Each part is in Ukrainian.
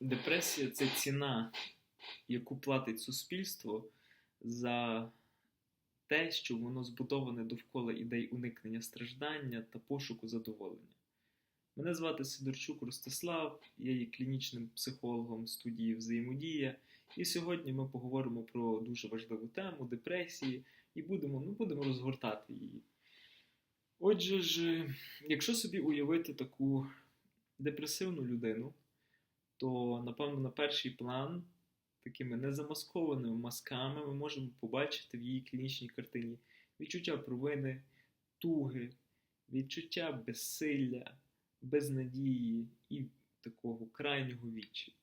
Депресія це ціна, яку платить суспільство за те, що воно збудоване довкола ідей уникнення страждання та пошуку задоволення. Мене звати Сидорчук Ростислав, я є клінічним психологом студії Взаємодія, і сьогодні ми поговоримо про дуже важливу тему депресії і будемо, ну, будемо розгортати її. Отже ж, якщо собі уявити таку депресивну людину, то, напевно, на перший план такими незамаскованими масками ми можемо побачити в її клінічній картині відчуття провини, туги, відчуття безсилля, безнадії і такого крайнього відчаю.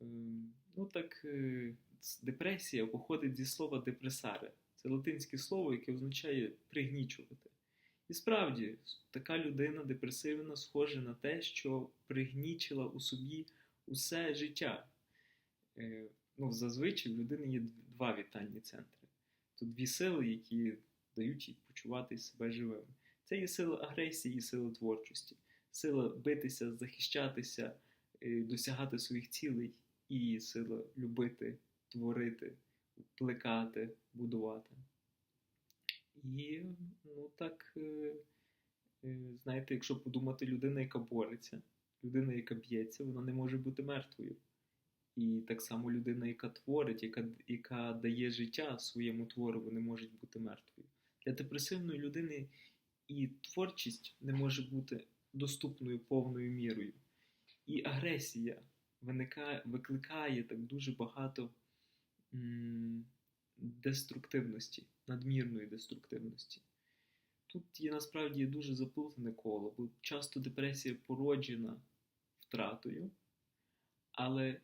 Ем, Ну так, е, депресія походить зі слова депресаре. Це латинське слово, яке означає пригнічувати. І справді, така людина депресивна схожа на те, що пригнічила у собі усе життя. Е, ну, Зазвичай в людини є два вітальні центри. Тут дві сили, які дають їй почувати себе живим. Це є сила агресії і сила творчості, сила битися, захищатися, е, досягати своїх цілей, і сила любити, творити, плекати, будувати. І, ну так, е, знаєте, якщо подумати, людина, яка бореться, людина, яка б'ється, вона не може бути мертвою. І так само людина, яка творить, яка яка дає життя своєму твору, не може бути мертвою. Для депресивної людини і творчість не може бути доступною повною мірою. І агресія виникає, викликає так дуже багато деструктивності, надмірної деструктивності. Тут є насправді дуже заплутане коло, бо часто депресія породжена втратою, але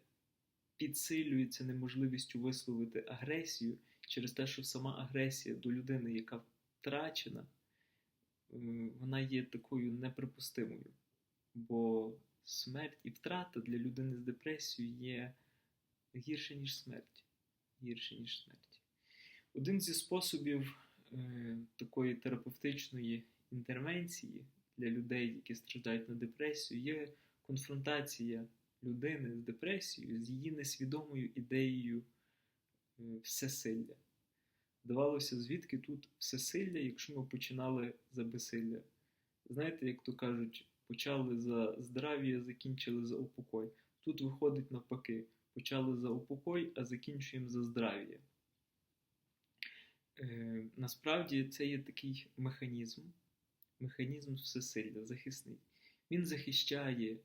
підсилюється неможливістю висловити агресію через те, що сама агресія до людини, яка втрачена, вона є такою неприпустимою. Бо смерть і втрата для людини з депресією є гірше, ніж смерть. Гірше, ніж смерть. Один зі способів е, такої терапевтичної інтервенції для людей, які страждають на депресію, є конфронтація людини з депресією, з її несвідомою ідеєю е, всесилля. Здавалося, звідки тут всесилля, якщо ми починали за безсилля. Знаєте, як то кажуть, почали за здрав'я, закінчили за упокой. Тут виходить навпаки, почали за упокой, а закінчуємо за здрав'я. Е, Насправді це є такий механізм, механізм всесилля, захисний. Він захищає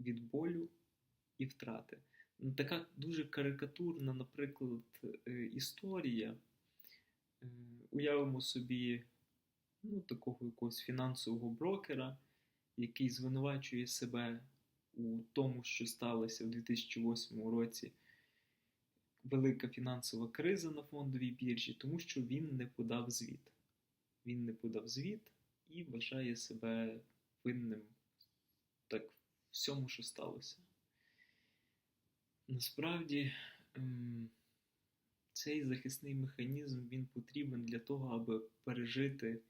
від болю і втрати. Ну, така дуже карикатурна, наприклад, е, історія. Е, уявимо собі ну, такого якогось фінансового брокера, який звинувачує себе у тому, що сталося у 2008 році. Велика фінансова криза на фондовій біржі, тому що він не подав звіт. Він не подав звіт і вважає себе винним так всьому, що сталося. Насправді ем, цей захисний механізм він потрібен для того, аби пережити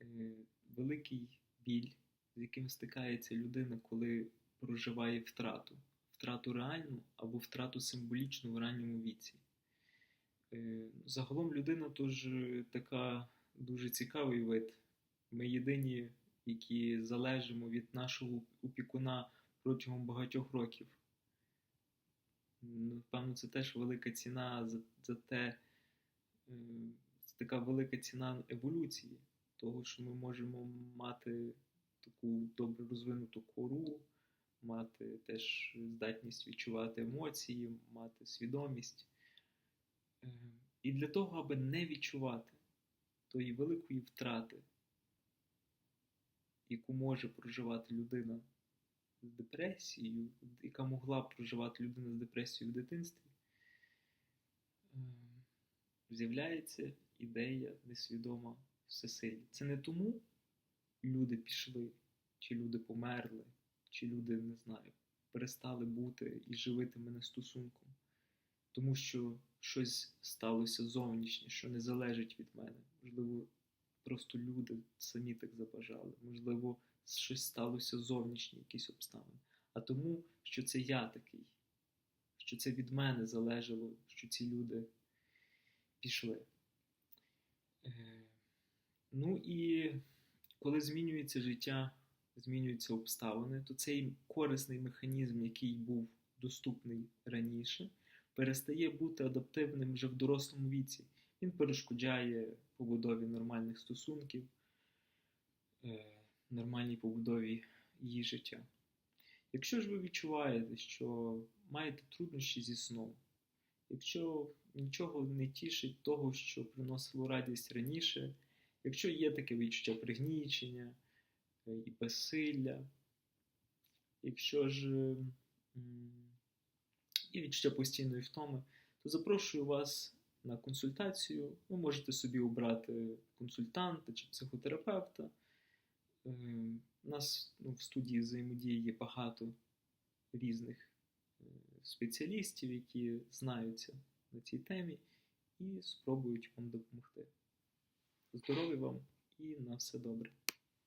е, великий біль, з яким стикається людина, коли проживає втрату, втрату реальну або втрату символічну в ранньому віці. Е, загалом людина тож така дуже цікавий вид. Ми єдині, які залежимо від нашого опікуна протягом багатьох років. Напевно, це теж велика ціна за за те, це така велика ціна еволюції, того, що ми можемо мати таку добре розвинуту кору, мати теж здатність відчувати емоції, мати свідомість. І для того, аби не відчувати тої великої втрати, яку може проживати людина з депресією, яка могла проживати людина з депресією в дитинстві, ем, з'являється ідея несвідома всесилі. Це не тому люди пішли, чи люди померли, чи люди, не знаю, перестали бути і живити мене стосунком, тому що щось сталося зовнішнє, що не залежить від мене. Можливо, просто люди самі так забажали. Можливо, щось сталося зовнішні якісь обставини, а тому, що це я такий, що це від мене залежало, що ці люди пішли. Е, Ну і коли змінюється життя, змінюються обставини, то цей корисний механізм, який був доступний раніше, перестає бути адаптивним вже в дорослому віці. Він перешкоджає побудові нормальних стосунків, е, нормальній побудові її життя. Якщо ж ви відчуваєте, що маєте труднощі зі сном, якщо нічого не тішить того, що приносило радість раніше, якщо є таке відчуття пригнічення і безсилля, якщо ж є відчуття постійної втоми, то запрошую вас на консультацію. Ви можете собі обрати консультанта чи психотерапевта. Е, У нас ну, в студії взаємодії є багато різних е, спеціалістів, які знаються на цій темі і спробують вам допомогти. Здоров'я вам і на все добре.